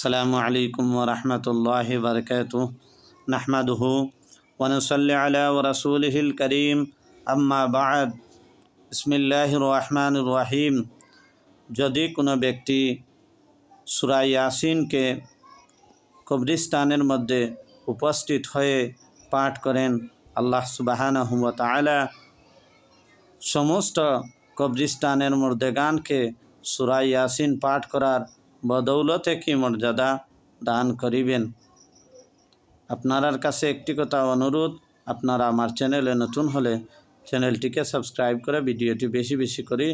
अल्लाम वरहमल वर्क नहमद वनसल रसूल करीम अम्मा बाद बसमीम यदि কোনো ব্যক্তি সুরা ইয়াসিনকে কবরিস্তানের মধ্যে উপস্থিত হয়ে পাঠ করেন আল্লাহ সুবাহানহুয়া তালা সমস্ত কবরিস্তানের মর্দেগানকে সুরা ইয়াসিন পাঠ করার বদৌলতে কি মর্যাদা দান করিবেন? আপনার কাছে একটি কথা অনুরোধ, আপনারা আমার চ্যানেলে নতুন হলে চ্যানেলটিকে সাবস্ক্রাইব করে ভিডিওটি বেশি বেশি করে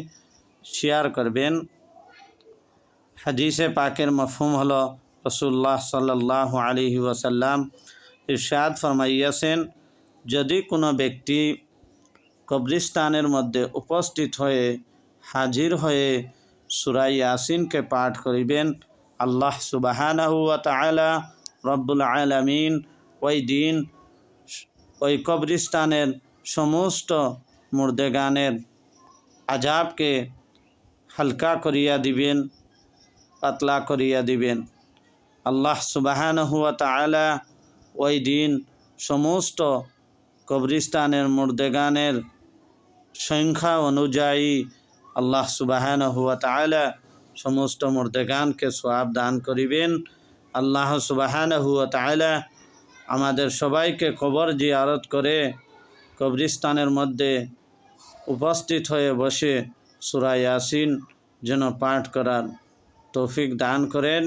শেয়ার করবেন। হাদিসে পাকের মফহুম হলো রসুল্লাহ সাল্লাহ আলিহি ওয়াসাল্লাম ইরশাদ ফরমাইয়াছেন, যদি কোনো ব্যক্তি কবরিস্তানের মধ্যে উপস্থিত হয়ে হাজির হয়ে সুরাই ইয়াসিনকে পাঠ করিবেন। আল্লাহ সুবাহানাহু ওয়া তাআলা রব্বুল আলামিন ওই দিন, ওই কবরিস্তানের সমস্ত মুর্দেগানের আজাবকে হালকা করিয়া দিবেন, পাতলা করিয়া দিবেন। আল্লাহ সুবাহানহু ওয়া তাআলা ওই দিন সমস্ত কবরিস্তানের মুর্দেগানের সংখ্যা অনুযায়ী আল্লাহ সুবাহান হুয়া তালা সমস্ত মর্দেগানকে সোয়াব দান করিবেন। আল্লাহ সুবাহান হুয়া তালা আমাদের সবাইকে কবর জিয়ারত করে কবরিস্তানের মধ্যে উপস্থিত হয়ে বসে সুরা ইয়াসিন যেন পাঠ করার তৌফিক দান করেন।